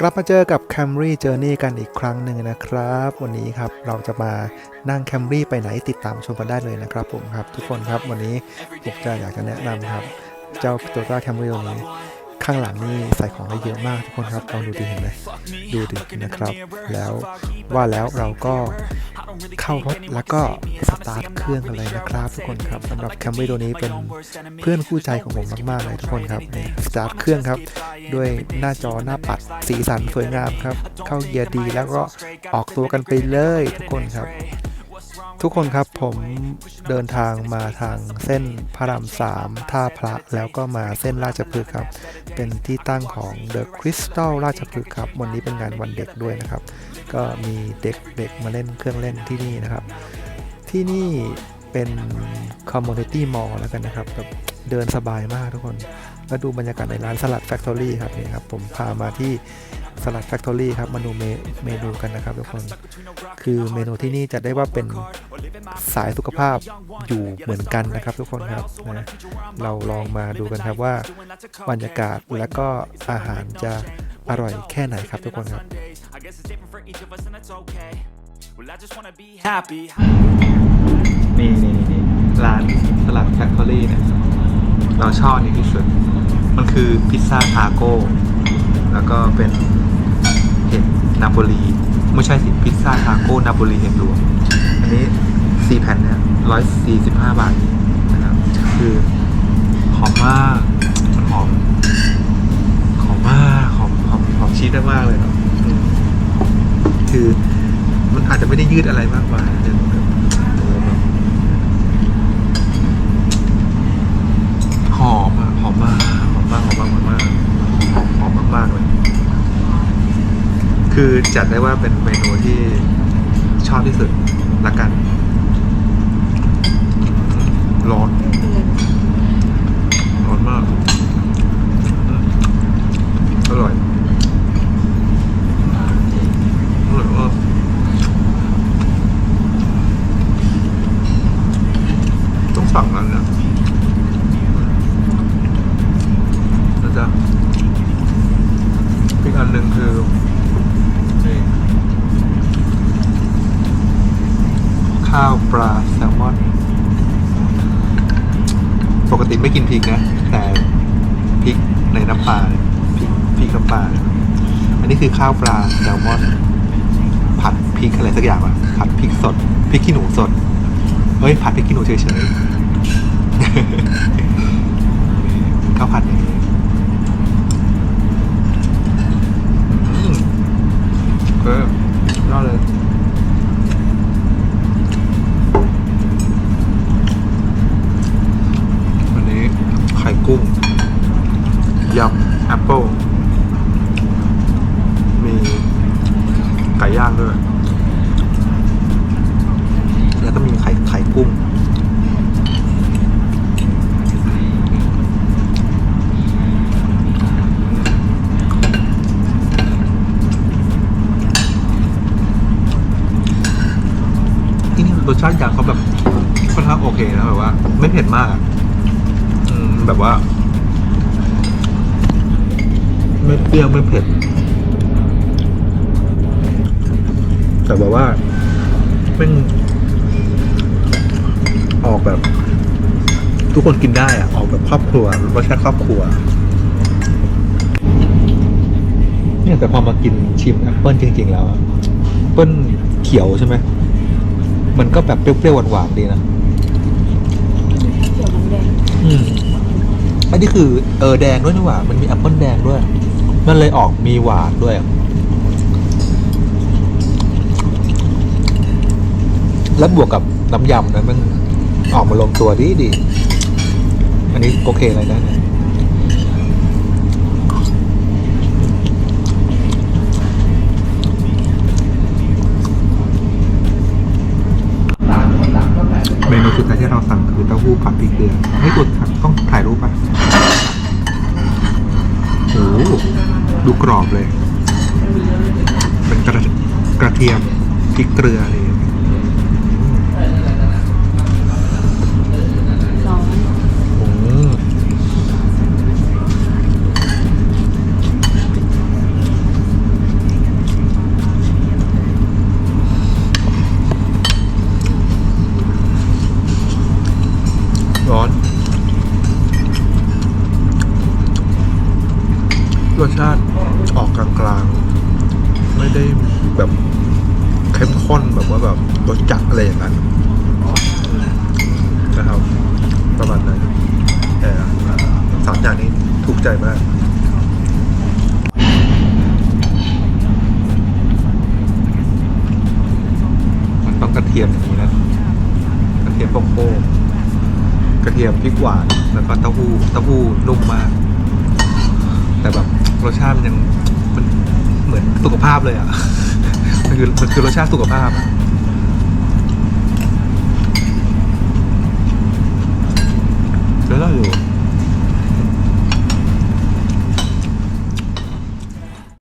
กลับมาเจอกับ Camry Journey กันอีกครั้งหนึ่งนะครับ วันนี้ครับเราจะมานั่ง Camry ไปไหนติดตามชมกันได้เลยนะครับผมครับ ทุกคนครับวันนี้ผมจะอยากจะแนะนำครับ เจ้า Toyota Camry ตัวนี้ ข้างหลังนี่ใส่ของได้เยอะมากทุกคนครับลองดูดีเห็นไหมดูดินะครับ แล้วว่าแล้วเราก็เข้ารถแล้วก็สตาร์ทเครื่องกันเลยนะครับทุกคนครับสำหรับ Camry ตัวนี้เป็นเพื่อนคู่ใจของผมมากๆเลยทุกคนครับนี่สตาร์ทเครื่องครับ ด้วยหน้าจอหน้าปัดสีสันสวยงามครับ เข้าเกียร์ดีแล้วก็ออกตัวกันไปเลยทุกคนครับ ทุกคนครับผมเดินทางมาทางเส้นพระรามสามท่าพระแล้วก็มาเส้นราชพฤกษ์ครับ เป็นที่ตั้งของ The Crystal ราชพฤกษ์ครับ วันนี้เป็นงานวันเด็กด้วยนะครับ ก็มีเด็กๆมาเล่นเครื่องเล่นที่นี่นะครับ ที่นี่เป็น Community Mall แล้วกันนะครับแบบ เดินสบายมากทุกคน แล้วดูบรรยากาศในร้านสลัด Factory ครับนี่ครับ ผมพามาที่สลัด Factory ครับมาดูเมนูกันนะครับทุกคน คือเมนูที่นี่จะได้ว่าเป็นสายสุขภาพอยู่เหมือนกันนะครับ ทุกคนครับนะเราลองมาดูกันครับว่าบรรยากาศและก็อาหารจะอร่อยแค่ไหนครับทุกคนครับ นี่นี่นี่ร้านสลัดแฟคทอรี่เนี่ย เราชอบอันนี้ที่สุด มันคือพิซซ่าทาโก้ แล้วก็เป็นเห็ดนาโปลีไม่ใช่สิพิซซ่าทาโก้นาโปลีเห็ดรวม อันนี้สี่แผ่นเนี่ยร้อยสี่สิบห้าบาทนะครับ คือหอมมากมันหอมหอมมากหอมหอมหอมชีสได้มากเลยเนาะคือมันอาจจะไม่ได้ยืดอะไรมากมายแต่แบบโอ้โหแบบ หอมอะหอมมากหอมมากหอมมากหอมมากหอมมากๆเลย คือ จัดได้ว่าเป็นเมนูที่ชอบที่สุดละกันร้อนมากอืมอร่อย อร่อยมากต้องสั่งนั้นนะ นะจ๊ะอีกอันหนึ่งคือนี่ข้าวปลาแซลมอน ปก ติไม่กินพริกนะ แต่พริกในน้ำปลาพริกพริกน้ำปลาอันนี้คือข้าวปลาแซลมอนผัดพริกอะไรสักอย่างอะผัดพริกสดพริกขี้หนูสดเฮ้ยผัดพริกขี้หนูเฉยๆข้าวผัดอย่างนี้ อืมเออยอดเลย วันนี้ไข่กุ้ง ยำแอปเปิลมีไก่ย่างด้วย แล้วก็มีไข่ไข่กุ้ง ที่นี่รสชาติยางเขาแบบค่อนข้างโอเคนะแบบว่า ไม่เผ็ดมากอะอืม แบบว่า ไม่เปรี้ยวไม่เผ็ด แต่แบบว่าเป็นออกแบบ ทุกคนกินได้อะออกแบบครอบครัวรสชาติครอบครัว เนี่ยแต่พอมากินชิมแอปเปิลจริง ๆ แล้วอะแอปเปิลเขียวใช่ไหมมันก็แบบเปรี้ยวๆหวานๆดีนะเขียวน้ำแดงอืมอันนี้คือเออแดงด้วยนี่หว่า มันมีแอปเปิลแดงด้วย มันเลยออกมีหวานด้วย แล้วบวกกับน้ำยำนะมันออกมาลงตัวดีดี อันนี้โอเคเลยนะเมนูสุดท้ายที่เราสั่งคือเต้าหู้ผัดพริกเกลือให้กดครับต้องถ่ายรูปป่ะ ดูกรอบเลย เป็นกระกระเทียมพริกเกลือเลย ได้แบบเข้มข้นแบบว่าแบบรสจัดอะไรอย่างนั้นนะครับประมาณนั้นแต่สามอย่างนี้ถูกใจมากมันต้องกระเทียมอย่างนี้นะกระเทียมโป๊กกระเทียมพริกหวานแล้วก็เต้าหู้เต้าหู้นุ่มมาก แต่แบบรสชาติมันยัง เหมือนสุขภาพเลยอะ มันคือมันคือรสชาติสุขภาพอะแล้วเราอยู่